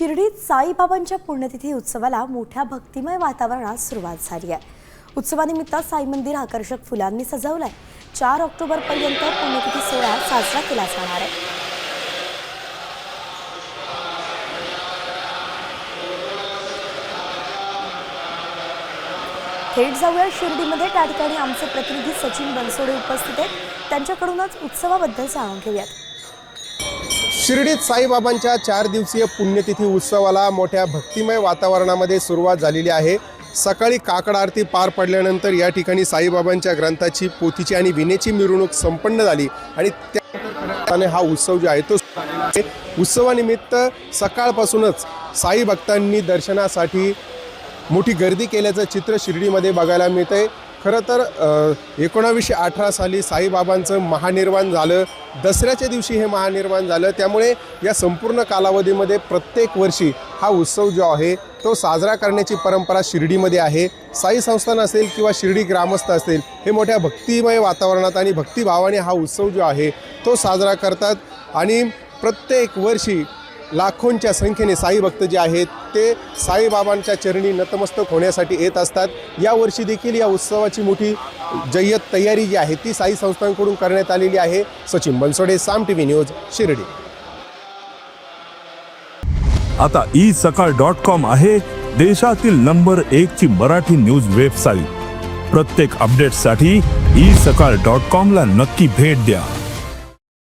शिर्डीत साईबाबांच्या पुण्यतिथी उत्सवाला मोठ्या भक्तिमय वातावरणात सुरुवात झाली आहे. उत्सवानिमित्त साई मंदिर आकर्षक फुलांनी सजवलं आहे चार ऑक्टोबरपर्यंत पुण्यतिथी सोहळा साजरा केला जाणार आहे. थेट जाऊया शिर्डीमध्ये. त्या ठिकाणी आमचे प्रतिनिधी सचिन बनसोडे उपस्थित आहेत. त्यांच्याकडूनच उत्सवाबद्दल जाणून घेऊयात. शिर्डीत साईबाबांच्या चार दिवसीय पुण्यतिथी उत्सवाला मोठ्या भक्तिमय वातावरणामध्ये सुरुवात झालेली आहे. सकाळी काकड आरती पार पडल्यानंतर या ठिकाणी साईबाबांच्या ग्रंथाची पोथीची आणि विनेची मिरवणूक संपन्न झाली आणि त्या हा उत्सव जो आहे तो उत्सवानिमित्त सकाळपासूनच साई भक्तांनी दर्शनासाठी मोठी गर्दी केल्याचं चित्र शिर्डीमध्ये बघायला मिळतंय. खरं तर एकोणावीसशे अठरा साली साईबाबांचं महानिर्वाण झालं. दसऱ्याच्या दिवशी हे महानिर्वाण झालं. त्यामुळे या संपूर्ण कालावधीमध्ये प्रत्येक वर्षी हा उत्सव जो आहे तो साजरा करण्याची परंपरा शिर्डीमध्ये आहे. साई संस्थान असेल किंवा शिर्डी ग्रामस्थ असेल हे मोठ्या भक्तिमय वातावरणात आणि भक्तिभावाने हा उत्सव जो आहे तो साजरा करतात. आणि प्रत्येक वर्षी लाखोंच्या संख्येने साई भक्त जे आहेत ते साईबाबांच्या चरणी नतमस्तक होण्यासाठी येत असतात. यावर्षी देखील या उत्सवाची मोठी जय्यत तयारी जी आहे ती साई संस्थांकडून करण्यात आलेली आहे. Sachin Bansode Saam T V news Shirdi. आता ई सकाळ डॉट कॉम आहे देशातील नंबर एक ची मराठी न्यूज वेबसाईट. प्रत्येक अपडेटसाठी ई सकाळ डॉट कॉम ला नक्की भेट द्या.